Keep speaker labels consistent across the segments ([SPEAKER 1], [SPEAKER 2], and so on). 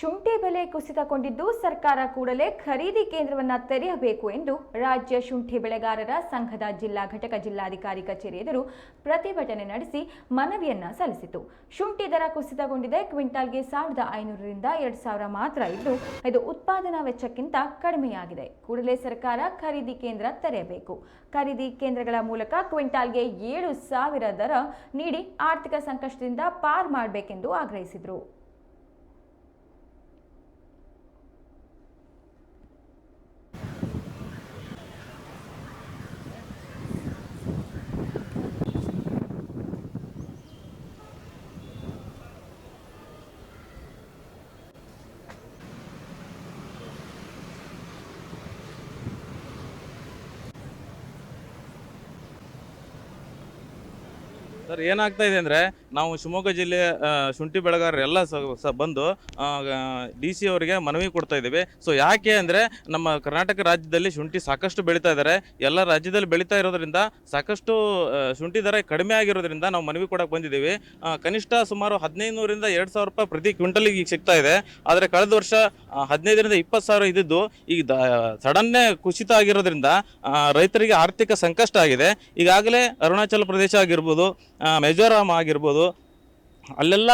[SPEAKER 1] ಶುಂಠಿ ಬೆಲೆ ಕುಸಿತಗೊಂಡಿದ್ದು ಸರ್ಕಾರ ಕೂಡಲೇ ಖರೀದಿ ಕೇಂದ್ರವನ್ನು ತೆರೆಯಬೇಕು ಎಂದು ರಾಜ್ಯ ಶುಂಠಿ ಬೆಳೆಗಾರರ ಸಂಘದ ಜಿಲ್ಲಾ ಘಟಕ ಜಿಲ್ಲಾಧಿಕಾರಿ ಕಚೇರಿ ಎದುರು ಪ್ರತಿಭಟನೆ ನಡೆಸಿ ಮನವಿಯನ್ನ ಸಲ್ಲಿಸಿತು. ಶುಂಠಿ ದರ ಕುಸಿತಗೊಂಡಿದೆ. ಕ್ವಿಂಟಾಲ್ಗೆ ಸಾವಿರದ ಐನೂರರಿಂದ ಎರಡು ಸಾವಿರ ಮಾತ್ರ ಇದ್ದು, ಇದು ಉತ್ಪಾದನಾ ವೆಚ್ಚಕ್ಕಿಂತ ಕಡಿಮೆಯಾಗಿದೆ. ಕೂಡಲೇ ಸರ್ಕಾರ ಖರೀದಿ ಕೇಂದ್ರ ತೆರೆಯಬೇಕು. ಖರೀದಿ ಕೇಂದ್ರಗಳ ಮೂಲಕ ಕ್ವಿಂಟಾಲ್ಗೆ ಏಳು ಸಾವಿರ ದರ ನೀಡಿ ಆರ್ಥಿಕ ಸಂಕಷ್ಟದಿಂದ ಪಾರ್ ಮಾಡಬೇಕೆಂದು ಆಗ್ರಹಿಸಿದರು.
[SPEAKER 2] ಸರ್, ಏನಾಗ್ತಾ ಇದೆ ಅಂದರೆ ನಾವು ಶಿವಮೊಗ್ಗ ಜಿಲ್ಲೆ ಶುಂಠಿ ಬೆಳೆಗಾರರು ಎಲ್ಲ ಸ ಬಂದು ಡಿ ಸಿ ಅವರಿಗೆ ಮನವಿ ಕೊಡ್ತಾ ಇದ್ದೀವಿ. ಸೊ ಯಾಕೆ ಅಂದರೆ ನಮ್ಮ ಕರ್ನಾಟಕ ರಾಜ್ಯದಲ್ಲಿ ಶುಂಠಿ ಸಾಕಷ್ಟು ಬೆಳೀತಾ ಇದ್ದಾರೆ. ಎಲ್ಲ ರಾಜ್ಯದಲ್ಲಿ ಬೆಳೀತಾ ಇರೋದ್ರಿಂದ ಸಾಕಷ್ಟು ಶುಂಠಿ ದರ ಕಡಿಮೆ ಆಗಿರೋದ್ರಿಂದ ನಾವು ಮನವಿ ಕೊಡಕ್ಕೆ ಬಂದಿದ್ದೀವಿ. ಕನಿಷ್ಠ ಸುಮಾರು ಹದಿನೈದುನೂರಿಂದ ಎರಡು ಸಾವಿರ ರೂಪಾಯಿ ಪ್ರತಿ ಕ್ವಿಂಟಲಿಗೆ ಈಗ ಸಿಗ್ತಾ ಇದೆ. ಆದರೆ ಕಳೆದ ವರ್ಷ ಹದಿನೈದರಿಂದ ಇಪ್ಪತ್ತು ಸಾವಿರ ಇದ್ದಿದ್ದು ಈಗ ಸಡನ್ನೇ ಕುಸಿತ ಆಗಿರೋದ್ರಿಂದ ರೈತರಿಗೆ ಆರ್ಥಿಕ ಸಂಕಷ್ಟ ಆಗಿದೆ. ಈಗಾಗಲೇ ಅರುಣಾಚಲ ಪ್ರದೇಶ ಆಗಿರ್ಬೋದು ಆ, ಮಿಜೋರಾಂ ಆಗಿರ್ಬೋದು. ಅಲ್ಲೆಲ್ಲ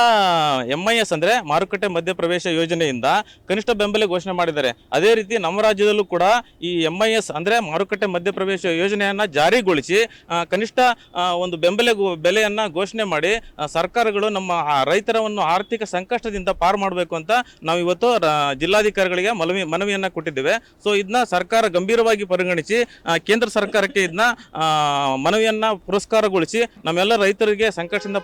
[SPEAKER 2] ಎಂ ಐ ಎಸ್ ಅಂದರೆ ಮಾರುಕಟ್ಟೆ ಮಧ್ಯಪ್ರವೇಶ ಯೋಜನೆಯಿಂದ ಕನಿಷ್ಠ ಬೆಂಬಲ ಘೋಷಣೆ ಮಾಡಿದ್ದಾರೆ. ಅದೇ ರೀತಿ ನಮ್ಮ ರಾಜ್ಯದಲ್ಲೂ ಕೂಡ ಈ ಎಂ ಐ ಎಸ್ ಅಂದರೆ ಮಾರುಕಟ್ಟೆ ಮಧ್ಯಪ್ರವೇಶ ಯೋಜನೆಯನ್ನ ಜಾರಿಗೊಳಿಸಿ ಕನಿಷ್ಠ ಒಂದು ಬೆಂಬಲ ಬೆಲೆಯನ್ನ ಘೋಷಣೆ ಮಾಡಿ ಸರ್ಕಾರಗಳು ನಮ್ಮ ರೈತರವನ್ನು ಆರ್ಥಿಕ ಸಂಕಷ್ಟದಿಂದ ಪಾರು ಮಾಡಬೇಕು ಅಂತ ನಾವು ಇವತ್ತು ಜಿಲ್ಲಾಧಿಕಾರಿಗಳಿಗೆ ಮನವಿ, ಮನವಿಯನ್ನ ಕೊಟ್ಟಿದ್ದೇವೆ. ಸೊ ಇದನ್ನ ಸರ್ಕಾರ ಗಂಭೀರವಾಗಿ ಪರಿಗಣಿಸಿ ಕೇಂದ್ರ ಸರ್ಕಾರಕ್ಕೆ ಇದನ್ನ ಮನವಿಯನ್ನು ಪುರಸ್ಕಾರಗೊಳಿಸಿ, ನಮ್ಮೆಲ್ಲ ರೈತರಿಗೆ ಸಂಕಷ್ಟದಿಂದ